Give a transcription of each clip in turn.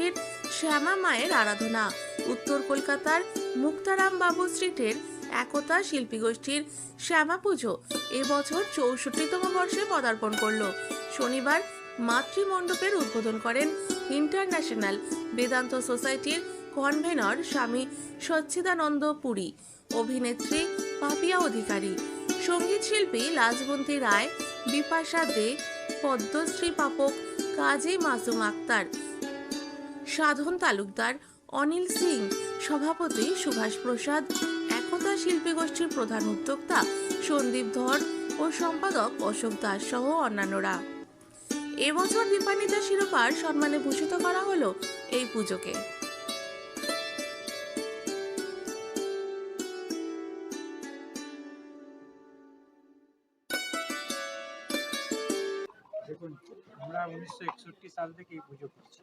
গোষ্ঠীর শ্যামা মায়ের আরাধনা। উত্তর কলকাতার মুক্তারাম বাবু স্ট্রিটের একতা শিল্পী গোষ্ঠীর শ্যামা পুজো এবছর চৌষট্টিতম বর্ষে পদার্পণ করল। শনিবার মাতৃমণ্ডপের উদ্বোধন করেন ইন্টারন্যাশনাল বেদান্ত সোসাইটির কনভেনর স্বামী সচ্ছিদানন্দ পুরী, অভিনেত্রী পাপিয়া অধিকারী, সংগীত শিল্পী লাজবন্তী রায়, বিপাশা দে, পদ্মশ্রী পাপক কাজী মাসুম আক্তার সাধন তালুকদার অনিল সিং, সভাপতি সুভাষ প্রসাদ, একতা শিল্পী গোষ্ঠীর প্রধান উদ্যোক্তা সন্দীপ ধর ও সম্পাদক অশোক দাস সহ অন্যান্যরা। এবছর দীপান্বিতা শিরোপার সম্মানে ভূষিত করা হলো এই পুজোকে। আমরা উনিশশো একষট্টি সাল থেকে এই পুজো করছি।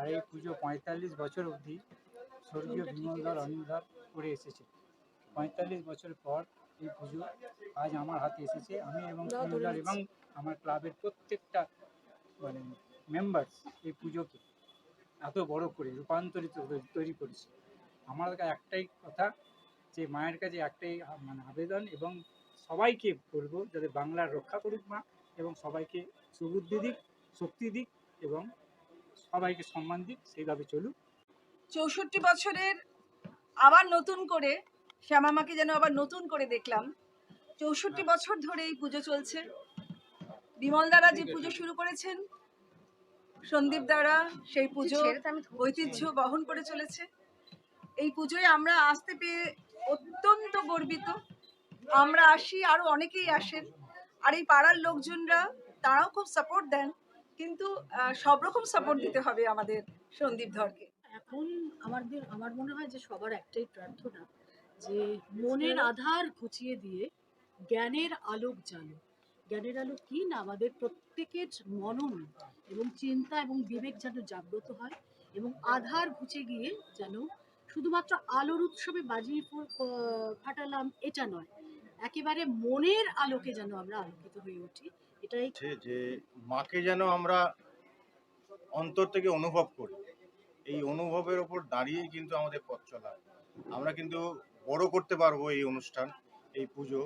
আর এই পুজো পঁয়তাল্লিশ বছর অবধি স্বর্গীয় বিমলধর অনিলধর করে এসেছে। পঁয়তাল্লিশ বছর পর এই পুজো আজ আমার হাতে এসেছে। আমি এবং অনিলধর এবং আমার ক্লাবের প্রত্যেকটা মানে মেম্বার্স এই পুজোকে এত বড় করে রূপান্তরিত করে তৈরি করেছি। আমার কাছে একটাই কথা যে মায়ের কাছে একটাই মানে আবেদন এবং সবাইকে বলব যাতে বাংলার রক্ষা করুক মা এবং সবাইকে সুবুদ্ধি দিক শক্তি দিক এবং সবাইকে সম্মান দিক সেইভাবে চলুক। চৌষট্টি বছরের আবার নতুন করে শ্যামামাকে যেন আবার নতুন করে দেখলাম। চৌষট্টি বছর ধরে এই পুজো চলছে। বিমল দ্বারা যে পুজো শুরু করেছেন সন্দীপ দ্বারা সেই পুজো ঐতিহ্য বহন করে চলেছে। এই পুজোয় আমরা আসতে পেয়ে অত্যন্ত গর্বিত। আমরা আসি আরও অনেকেই আসেন। আর এই পাড়ার লোকজনরা তারাও খুব সাপোর্ট দেন। কিন্তু সব রকম সাপোর্ট দিতে হবে আমাদের সন্দীপ ধরকে। এখন আমাদের, আমার মনে হয় যে সবার একটাই প্রার্থনা যে মনের আধার ঘুচিয়ে দিয়ে জ্ঞানের আলোক জ্বালো। জ্ঞানের আলোক কি? না, আমাদের প্রত্যেকের মনন এবং চিন্তা এবং বিবেক যেন জাগ্রত হয় এবং আধার ঘুচে গিয়ে যেন শুধুমাত্র আলোর উৎসবে বাজিয়ে ফো- ফাটালাম, এটা নয়। একেবারে মনের আলোকে যেন আমরা আলোকিত হয়ে উঠি। এটাই যে মাকে যেন আমরা অন্তর থেকে অনুভব করি। এই অনুভবের ওপর দাঁড়িয়েই কিন্তু আমাদের পথ চলা। আমরা কিন্তু বড় করতে পারব এই অনুষ্ঠান, এই পুজো,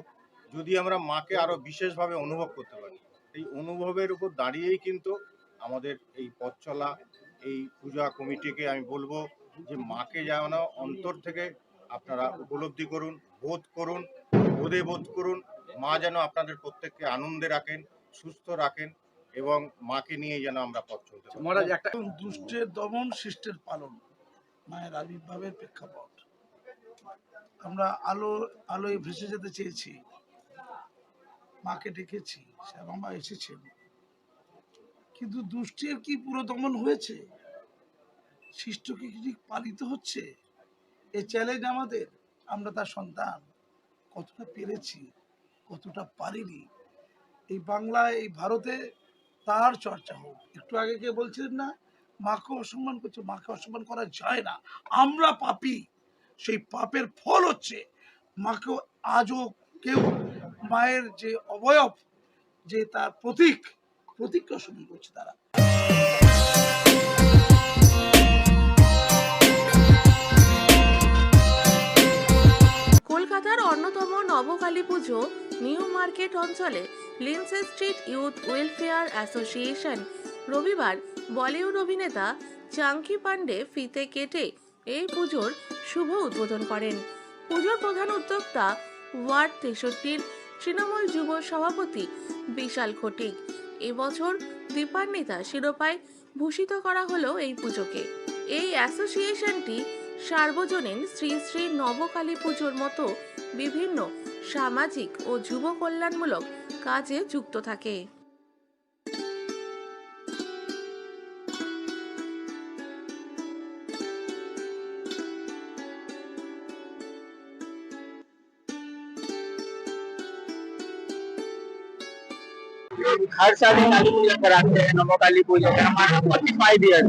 যদি আমরা মাকে আরও বিশেষভাবে অনুভব করতে পারি। এই অনুভবের উপর দাঁড়িয়েই কিন্তু আমাদের এই পথ চলা, এই পূজা কমিটিকে আমি বলব যে মাকে যেন অন্তর থেকে আপনারা উপলব্ধি করুন, বোধ করুন, বোধে বোধ করুন, মা যেন আপনাদের প্রত্যেককে আনন্দে রাখেন সুস্থ রাখেন এবং মাকে নিয়ে যেন আমরা পথ চলতে মহারাজ, একটা দুষ্টের দমন শিষ্টের পালন, মায়ের আবির্ভাবের প্রেক্ষাপট। আমরা আলো, আলোয় ভেসে যেতে চেয়েছি। মাকে ডেকেছি শ্যামা মা এসেছেন। কিন্তু দুষ্টের কি পুরো দমন হয়েছে? শিষ্ট কি পালিত হচ্ছে? এই চ্যালেঞ্জ আমাদের। আমরা তার সন্তান কতটা পেরেছি, কতটা পারিনি এই বাংলায়, এই ভারতে তার চর্চা হোক। একটু আগে কে বলছিলেন না, মাকে অসম্মান করছে, মাকে অসম্মান করা যায় না। আমরা পাপি, সেই পাপের ফল হচ্ছে মাকে আজও কেউ মায়ের যে অবয়ব, যে তার প্রতীক, প্রতীককে অসম্মান করছে তারা। কলকাতার অন্যতম নবকালী পুজো নিউ মার্কেট অঞ্চলে Lindsay street youth welfare association. রবিবার বলিউড অভিনেতা চাঙ্কি পান্ডে ফিতে কেটে এই পুজোর শুভ উদ্বোধন করেন। পুজোর প্রধান উদ্যোক্তা ওয়ার্ড তেষট্টির তৃণমূল যুব সভাপতি বিশাল খটিক। এবছর দীপান্বিতা শিরোপায় ভূষিত করা হলো এই পুজোকে। এই অ্যাসোসিয়েশনটি সার্বজনীন শ্রী শ্রী নবকালী পুজোর মতো বিভিন্ন সামাজিক ও যুব কল্যাণমূলক কাজে যুক্ত থাকে हर साल ही काली पूजा कराते हैं नमो काली पूजा का हमारा फोर्टी फाइव ईयर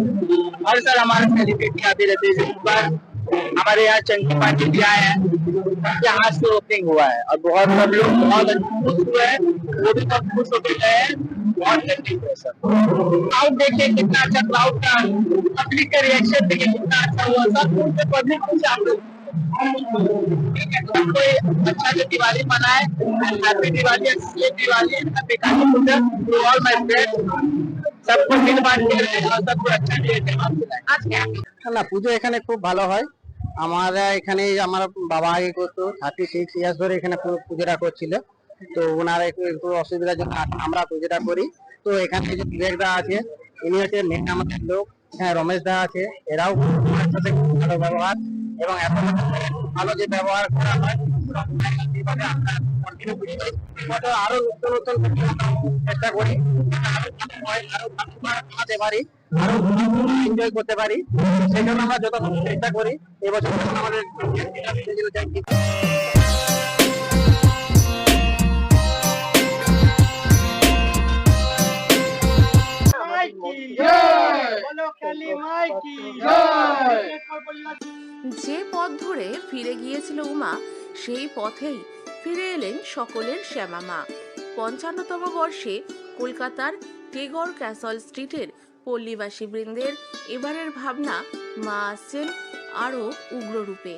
हर साल हमारे सेलिब्रिटी आते रहते हैं इस बार हमारे यहाँ चंकी पार्टी भी आए हैं यहाँ से ओपनिंग हुआ है और बहुत सब लोग बहुत खुश हुए हैं वो भी सब खुश होकर गए हैं बहुत ठंडी है सर क्राउड देखिए कितना अच्छा क्राउड का पब्लिक का रिएक्शन देखिए कितना अच्छा हुआ सब पूरे पब्लिक खुश है आप लोग ठीक है, तो कोई अच्छा से दिवाली मनाए हैप्पी दिवाली अच्छी Diwali happy Kali Puja to all my friends सबको मिल बांट के रहे और सबको अच्छा दिए आज क्या না পুজো এখানে খুব ভালো হয় আমরা এখানে আমার বাবা আগে করতো, থার্টি সিক্স ইয়ার্স ধরে এখানে পুজোটা করছিল। তো ওনারা একটু একটু অসুবিধার জন্য আমরা পুজোটা করি। তো এখানে যে বিবেক দা আছে, ইনি হচ্ছে মেন আমাদের লোক। হ্যাঁ রমেশ দা আছে, এরাও সাথে ভালো ব্যবহার। এবং এত ভালো যে ব্যবহার করা হয় আরও নতুন নতুন চেষ্টা করি। আরও ভালো পারি। আরও এনজয় করতে পারি। সেই জন্য আমরা যত চেষ্টা করি এবছর আমাদের যে পথ ধরে ফিরে গিয়েছিল উমা সেই পথেই ফিরে এলেন সকলের শ্যামা মা পঞ্চান্নতম বর্ষে কলকাতার টেগর ক্যাসল স্ট্রিটের পল্লীবাসী বৃন্দের এবারের ভাবনা মা আসছেন আরও উগ্ররূপে।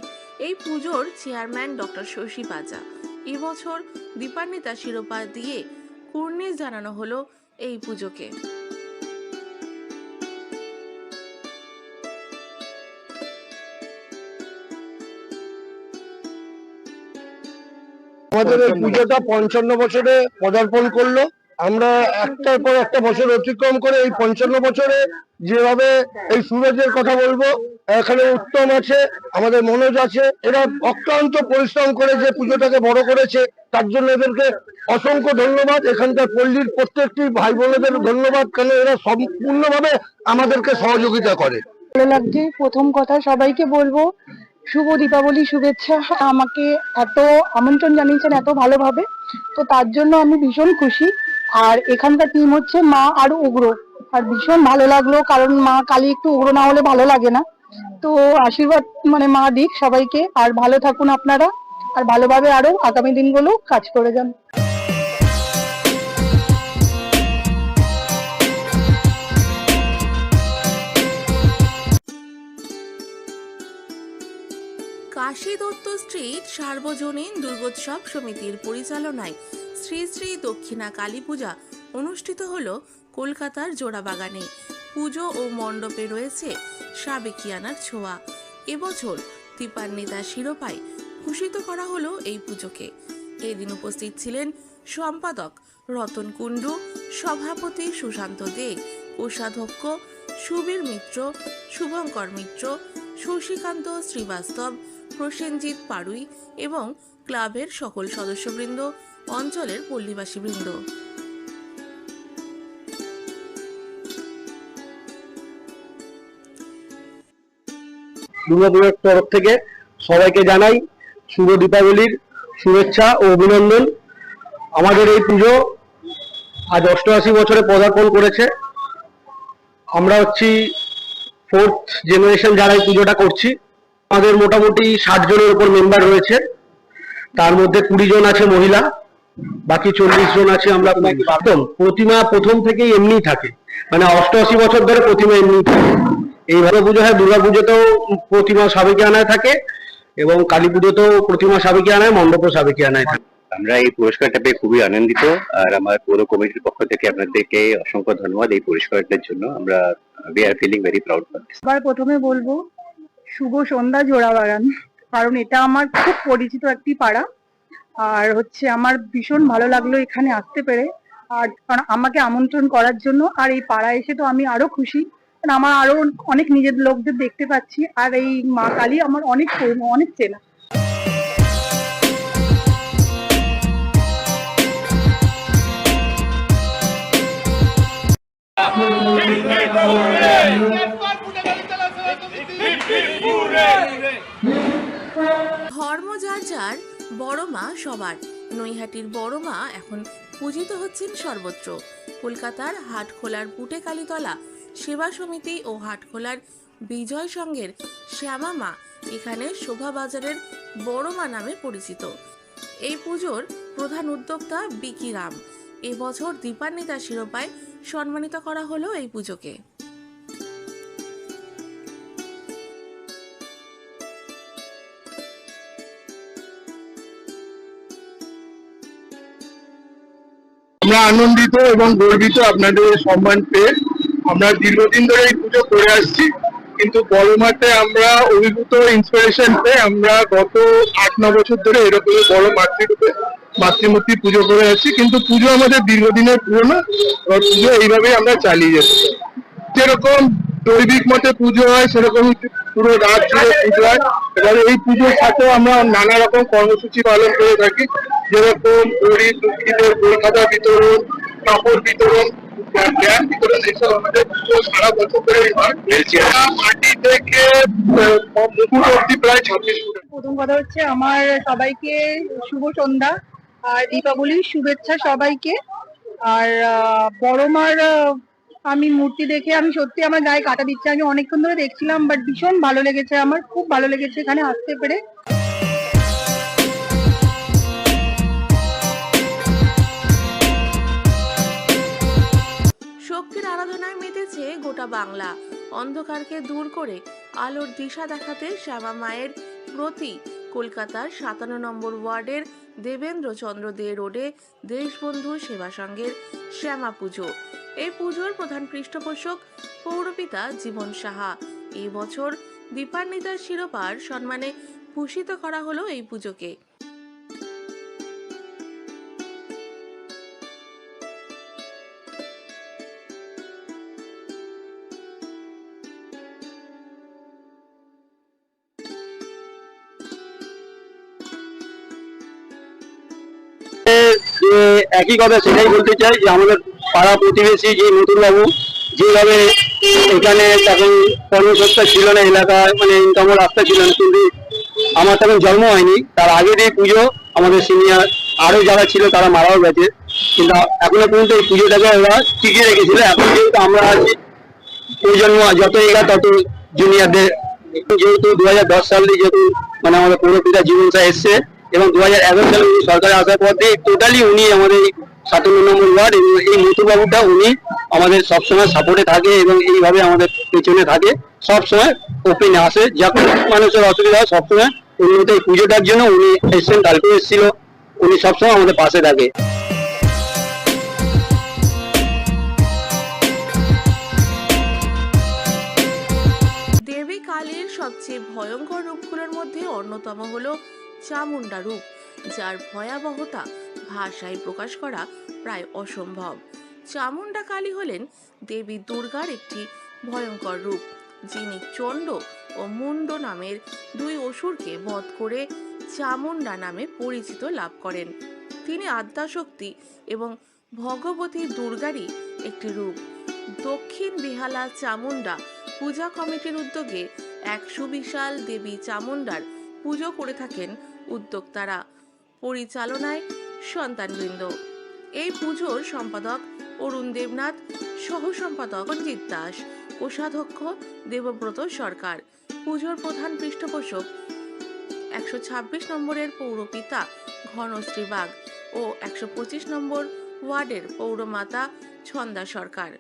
এই পুজোর চেয়ারম্যান ডক্টর শশী পাজা এবছর দীপান্বিতা শিরোপা দিয়ে কুর্নিশ জানানো হলো এই পুজোকে। আমাদের এই পুজোটা পঞ্চান্ন বছরে পদার্পণ করল। আমরা একটার পর একটা বছর অতিক্রম করে এই পঞ্চান্ন বছরে যেভাবে এই সুরজের কথা বলব, এখানে উত্তম আছে, আমাদের মনোজ আছে, এরা অক্লান্ত পরিশ্রম করে যে পুজোটাকে বড় করেছে, তার জন্য এদেরকে অসংখ্য ধন্যবাদ। এখানকার পল্লীর প্রত্যেকটি ভাই বোনেদের ধন্যবাদ, কেন এরা সম্পূর্ণভাবে আমাদেরকে সহযোগিতা করে। ভালো লাগছে, প্রথম কথা সবাইকে বলব, শুভ দীপাবলি শুভেচ্ছা। আমাকে এত আমন্ত্রণ জানিয়েছেন এত ভালোভাবে, তো তার জন্য আমি ভীষণ খুশি। আর এখানকার টিম হচ্ছে মা আর উগ্র। আর ভীষণ ভালো লাগল, কারণ মা কালী একটু উগ্র না হলে ভালো লাগে না। তো আশীর্বাদ মানে মা দিক সবাইকে, আর ভালো থাকুন আপনারা, আর ভালোভাবে আরও আগামী দিনগুলো কাজ করে যান। কাশী দত্ত স্ট্রিট সার্বজনীন দুর্গোৎসব সমিতির পরিচালনায় শ্রী শ্রী দক্ষিণা কালী পূজা অনুষ্ঠিত হলো কলকাতার জোড়াবাগানে। পুজো ও মণ্ডপে রয়েছে সাবেকিয়ানার ছোঁয়া। এবছর তিপান্বিতা শিরোপায় ভূষিত করা হলো এই পুজোকে। এদিন উপস্থিত ছিলেন সম্পাদক রতন কুণ্ডু, সভাপতি সুশান্ত দে, কোষাধ্যক্ষ সুবীর মিত্র, শুভঙ্কর মিত্র, শশীকান্ত শ্রীবাস্তব, প্রসেনজিৎ পাড়ুই এবং ক্লাবের সকল সদস্যবৃন্দ অঞ্চলের পল্লীবাসীবৃন্দ দুর্গাপুরের তরফ থেকে সবাইকে জানাই শুভ দীপাবলির শুভেচ্ছা ও অভিনন্দন। আমাদের এই পুজো আজ অষ্টআশি বছরে পদার্পণ করেছে। আমরা হচ্ছি ফোর্থ জেনারেশন যারা এই পুজোটা করছি, আমাদের মোটামুটি ষাট জনের উপর মেম্বার রয়েছে। তার মধ্যে কুড়ি জন আছে মহিলা। বাকি চল্লিশ জন আছে আমরা একদম প্রতিমা প্রথম থেকেই এমনিই থাকে। মানে অষ্টআশি বছর ধরে প্রতিমা এমনিই থাকে। এইভাবে পুজো হয় দুর্গা পুজোতেও প্রতিমা সাবেকি আনায় থাকে এবং কালী পুজোতেও প্রতিমা সাবেকি আনায় মণ্ডপও সাবেকি আনায় থাকে। আমরা এই পুরস্কারটা পেয়ে খুবই আনন্দিত। আর আমার পৌর কমিটির পক্ষ থেকে আপনাদেরকে অসংখ্য ধন্যবাদ এই পুরস্কারটার জন্য। আমরা we are feeling very proud for সবার প্রথমে বলব শুভ সন্ধ্যা জোড়াবাগান। কারণ এটা আমার খুব পরিচিত একটি পাড়া। আর হচ্ছে আমার ভীষণ ভালো লাগল এখানে আসতে পেরে। আর কারণ আমাকে আমন্ত্রণ করার জন্য আর এই পাড়ায় এসে তো আমি আরও খুশি। কারণ আমার আরও অনেক নিজের লোকদের দেখতে পাচ্ছি। আর এই মা কালী আমার অনেক অনেক চেনা। ধর্ম যার যার বড় মা সবার। নৈহাটির বড় মা এখন পূজিত হচ্ছেন সর্বত্র। কলকাতার হাটখোলার পুটে কালীতলা, সেবা সমিতি ও হাটখোলার বিজয় সংঘের শ্যামা মা এখানে শোভাবাজারের বড়মা নামে পরিচিত। এই পুজোর প্রধান উদ্যোক্তা বিকি রাম। এবছর দীপান্বিতা শিরোপায় সম্মানিত করা হলো এই পুজোকে। আমরা আনন্দিত এবং গর্বিত আপনাদের সম্মান পেয়ে আমরা দীর্ঘদিন ধরে এই পুজো করে আসছি। কিন্তু বড়মাঠে আমরা অভিভূত ইন্সপিরেশন পেয়ে আমরা গত আট, ন বছর ধরে এরকম বড় মাতৃরূপে, মাতৃমূর্তি পুজো করে আসছি। কিন্তু পুজো আমাদের দীর্ঘদিনের পুরনো, এবার পুজো এইভাবেই আমরা চালিয়ে যাচ্ছি। যেরকম দৈবিক মতে পুজো হয় সেরকম পুরো রাত জুড়ে পুজো হয়। এবার এই পুজোর সাথেও আমরা নানা রকম কর্মসূচি পালন করে থাকি। যেরকম গরিব দুঃখীদের বই বিতরণ, কাপড় বিতরণ সারা বছর থেকে প্রায় প্রথম কথা হচ্ছে আমার সবাইকে শুভ সন্ধ্যা আর দীপাবলির শুভেচ্ছা সবাইকে। আর বড় মার আমি মূর্তি দেখে আমি সত্যি আমার গায়ে কাটা দিচ্ছে। আমি অনেকক্ষণ ধরে দেখছিলাম বাট ভীষণ ভালো লেগেছে আমার, খুব ভালো লেগেছে এখানে আসতে পেরে। শক্তির আরাধনায় মেতেছে গোটা বাংলা। অন্ধকারকে দূর করে আলোর দিশা দেখাতে শ্যামা মায়ের প্রতি কলকাতার সাতান্ন নম্বর ওয়ার্ডের দেবেন্দ্র চন্দ্র দে রোডে দেশবন্ধু সেবা সংঘের শ্যামা পুজো। এই পুজোর প্রধান পৃষ্ঠপোষক পৌরপিতা জীবন সাহা। এই বছর দীপান্বিতার শিরোপার সম্মানে ভূষিত করা হলো এই পুজোকে। একই কথা সেটাই বলতে চাই যে আমাদের পাড়া প্রতিবেশী যে নতুন বাবু যেভাবে এখানে তখন কর্মসংস্থা ছিল না এলাকায় মানে ইনকাম রাস্তা ছিল না, কিন্তু আমার তখন জন্ম হয়নি। তার আগের এই পুজো, আমাদের সিনিয়র আরও যারা ছিল তারা মারাও গেছে। কিন্তু এখনও পর্যন্ত এই পুজোটাকে ওরা টিকিয়ে রেখেছিল। এখন যেহেতু আমরা আছি প্রজন্ম যত এগা তত জুনিয়রদের যেহেতু দু হাজার দশ সালে যেহেতু মানে আমাদের পৌরপিতা জীবন এসছে, এবং দু হাজার এগারো সালে উনি সরকারে আসার পর থেকে টোটালি উনি আমাদের সাতান্ন নম্বর ওয়ার্ড এবং এই মতুবাবুটা উনি আমাদের সবসময় সাপোর্টে থাকে এবং এইভাবে আমাদের পেছনে থাকে। সবসময় ওপেনে আসে। যখন মানুষের অসুবিধা হয়, সবসময় উন্নত এই পুজোটার জন্য উনি এসছেন কালকে এসেছিল। উনি সবসময় আমাদের পাশে থাকে। সবচেয়ে ভয়ঙ্কর রূপগুলোর মধ্যে অন্যতম হলো চামুন্ডা রূপ, যার ভয়াবহতা ভাষায় প্রকাশ করা প্রায় অসম্ভব। চামুন্ডা কালী হলেন দেবী দুর্গার একটি ভয়ঙ্কর রূপ, যিনি চণ্ড ও মুন্ড নামের দুই অসুরকে বধ করে চামুন্ডা নামে পরিচিত লাভ করেন। তিনি আদ্যাশক্তি এবং ভগবতী দুর্গারই একটি রূপ। দক্ষিণ বিহালা চামুন্ডা পূজা কমিটির উদ্যোগে এক সুবিশাল দেবী চামুন্ডার পুজো করে থাকেন উদ্যোক্তারা। পরিচালনায় সন্তানবৃন্দ। এই পুজোর সম্পাদক অরুণ দেবনাথ, সহ সম্পাদক অঞ্জিত দাস, কোষাধ্যক্ষ দেবব্রত সরকার। পুজোর প্রধান পৃষ্ঠপোষক একশো ছাব্বিশ নম্বরের পৌরপিতা ঘনশ্রী বাগ ও একশো পঁচিশ নম্বর ওয়ার্ডের পৌরমাতা ছন্দা সরকার।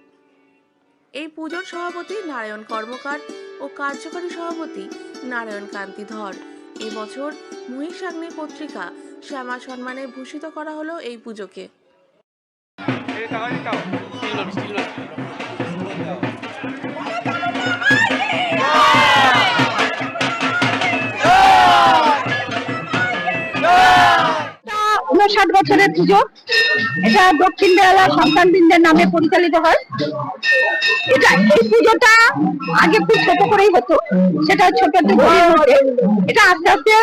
এই পুজোর সভাপতি নারায়ণ কর্মকার ও কার্যকরী সভাপতি নারায়ণ কান্তি ধর এবছর মহিষাগ্নি পত্রিকা শ্যামা সম্মানে ভূষিত করা হলো এই পুজোকে। উনষাট বছরের পুজো। এটা দক্ষিণ বেলা সন্তান বৃন্দের নামে পরিচালিত হয়। এটা এই পুজোটা আগে খুব ছোট করেই হতো। সেটা ছোট এটা আস্তে আস্তে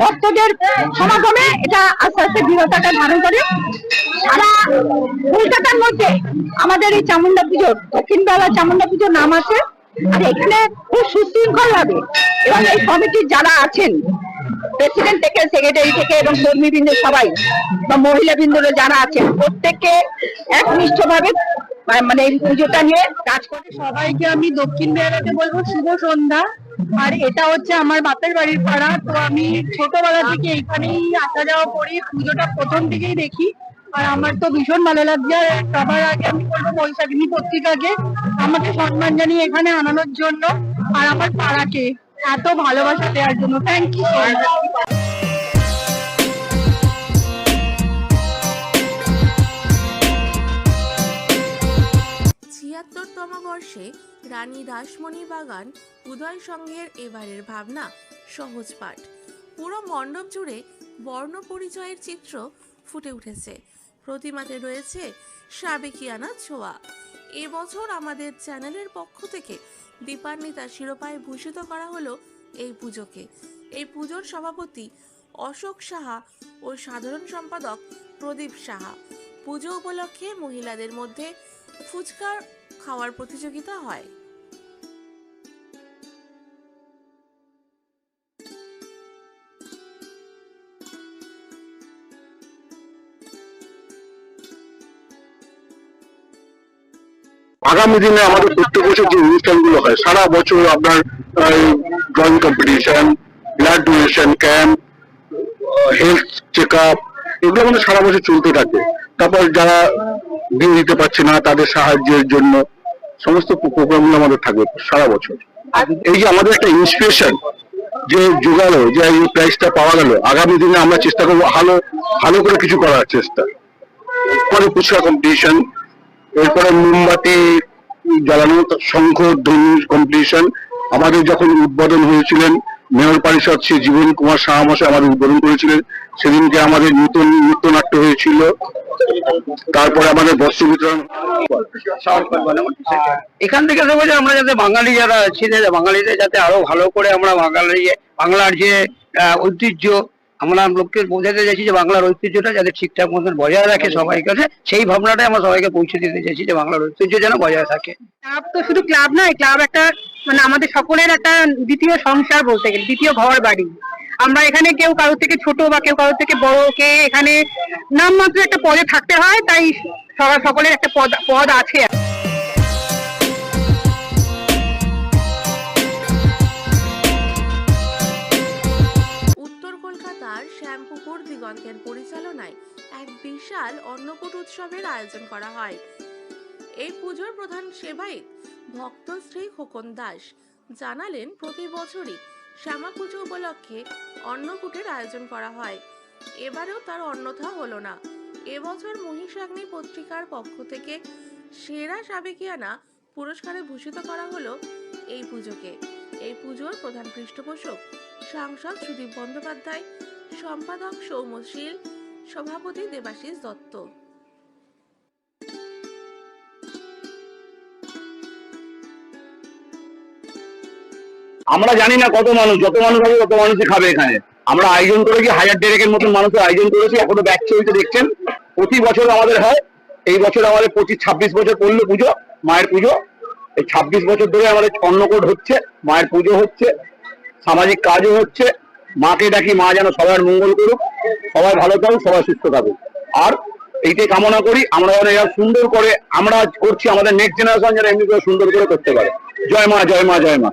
ভক্তদের সমাগমে এটা আস্তে আস্তে বৃহত্তাটা ধারণ করে। সারা কলকাতার মধ্যে আমাদের এই চামুন্ডা পুজো দক্ষিণ বেলা চামুন্ডা পুজোর নাম আছে। আর এখানে খুব সুশৃঙ্খল ভাবে। এবং এই কমিটির যারা আছেন প্রেসিডেন্ট থেকে সেক্রেটারি থেকে এবং কর্মীবৃন্দ সবাই, বা মহিলা বৃন্দরা যারা আছেন, প্রত্যেককে একনিষ্ঠ ভাবে মানে এই পুজোটা নিয়ে কাজ করে সবাইকে আমি দক্ষিণ বেড়াতে বলব, শুভ সন্ধ্যা। আর এটা হচ্ছে আমার বাপের বাড়ির পাড়া, তো আমি ছোটবেলা থেকে এখানেই আসা যাওয়া করি, পুজোটা প্রথম থেকেই দেখি। আর আমার তো ভীষণ ভালো লাগছে, আর সবার আগে আমি বলব বৈশাখিনী পত্রিকাকে আমাকে সম্মান জানিয়ে এখানে আনানোর জন্য, আর আমার পাড়াকে। এত ভালোবাসা দেওয়ার জন্য থ্যাংক ইউ সো মাচ ছিয়াত্তরতম বর্ষে রানী রাসমণি বাগান উদয় সংঘের এবারের ভাবনা সহজ পাঠ। পুরো মণ্ডপ জুড়ে বর্ণ পরিচয়ের চিত্র ফুটে উঠেছে। প্রতিমাতে রয়েছে সাবেকিয়ানা ছোঁয়া। এবছর আমাদের চ্যানেলের পক্ষ থেকে দীপান্বিতা শিরোপায় ভূষিত করা হলো এই পুজোকে। এই পুজোর সভাপতি অশোক সাহা ও সাধারণ সম্পাদক প্রদীপ সাহা। পুজো উপলক্ষে মহিলাদের মধ্যে ফুচকার খাওয়ার প্রতিযোগিতা হয়। আগামী দিনে আমাদের প্রত্যেক বছর যে অনুষ্ঠানগুলো হয়, সারা বছর আপনার drawing competition blood donation camp health check up এগুলো আমাদের সারা বছর চলতে থাকে। তারপর যারা বিয়ে দিতে পারছে না, তাদের সাহায্যের জন্য সমস্ত প্রোগ্রামগুলো আমাদের থাকবে সারা বছর। এই যে আমাদের একটা ইন্সপিরেশন যে জোগালো, যে এই প্রাইজটা পাওয়া গেল, আগামী দিনে আমরা চেষ্টা করব ভালো ভালো করে কিছু করার চেষ্টা। পরে পুচকা কম্পিটিশন এরপরে মোমবাতি জ্বালানো শঙ্খ ধ্বনি কম্পিটিশন আমাদের যখন উদ্বোধন হয়েছিলেন, মেয়র পরিষদ শ্রী জীবন কুমার সাহা মশাই আমাদের উদ্বোধন করেছিলেন। সেদিনকে আমাদের নতুন নৃত্যনাট্য হয়েছিল। তারপরে আমাদের বস্ত্র বিতরণ এখান থেকে দেবো যে আমরা যাতে বাঙালি যারা আছি বাঙালিদের যাতে আরও ভালো করে আমরা বাঙালি, বাংলার যে ঐতিহ্য আমরা লোককে বোঝাতে চাইছি যে বাংলার ঐতিহ্যটা যাতে ঠিকঠাক মতন বজায় রাখে সবাই কাছে সেই ভাবনাটাই আমরা সবাইকে পৌঁছে দিতে চাইছি যে বাংলার ঐতিহ্য যেন বজায় থাকে। ক্লাব তো শুধু ক্লাব নয় ক্লাব একটা মানে আমাদের সকলের একটা দ্বিতীয় সংসার বলতে গেলে দ্বিতীয় ঘর বাড়ি আমরা এখানে কেউ কারোর থেকে ছোট বা কেউ কারোর থেকে বড় কে এখানে নামমাত্র একটা পদে থাকতে হয় তাই সবার সকলের একটা পদ পদ আছে শ্যামপুকুর পরিচালনায় এক বিশাল অন্নকূট উৎসবের আয়োজন করা হয়। এই পুজোর প্রধান সেবায়িত ভক্ত শ্রী খোকন দাস জানালেন, প্রতি বছরই শ্যামা পুজো উপলক্ষে অন্নকূটের আয়োজন করা হয়। এবারেও তার অন্যথা হলো না। এবছর মহিষাগ্নি পত্রিকার পক্ষ থেকে সেরা সাবেকিয়ানা পুরস্কারে ভূষিত করা হলো এই পুজোকে। এই পুজোর প্রধান পৃষ্ঠপোষক সাংসদ সুদীপ বন্দ্যোপাধ্যায় সম্পাদক সৌমশীল সভাপতি দেবাশিস দত্ত। আমরা জানি না কত মানুষ, যত মানুষ হবে তত মানুষই খাবে এখানে। আমরা আয়োজন করেছি হাজার দেড়েকের মতন মানুষের আয়োজন করেছি, এখনও ব্যাক চলতে দেখছেন? প্রতি বছর আমাদের হয়, এই বছর আমাদের পঁচিশ, ছাব্বিশ বছর পড়ল পুজো, মায়ের পুজো। এই ছাব্বিশ বছর ধরে আমাদের অন্নকোট হচ্ছে, মায়ের পুজো হচ্ছে, সামাজিক কাজও হচ্ছে মাকে ডাকি, মা যেন সবার মঙ্গল করুক, সবাই ভালো থাকুক, সবাই সুস্থ থাকুক। আর এইটাই কামনা করি, আমরা যেন এরা সুন্দর করে, আমরা করছি, আমাদের নেক্সট জেনারেশন যেন এমনি করে সুন্দর করে করতে পারে। জয় মা জয় মা জয় মা।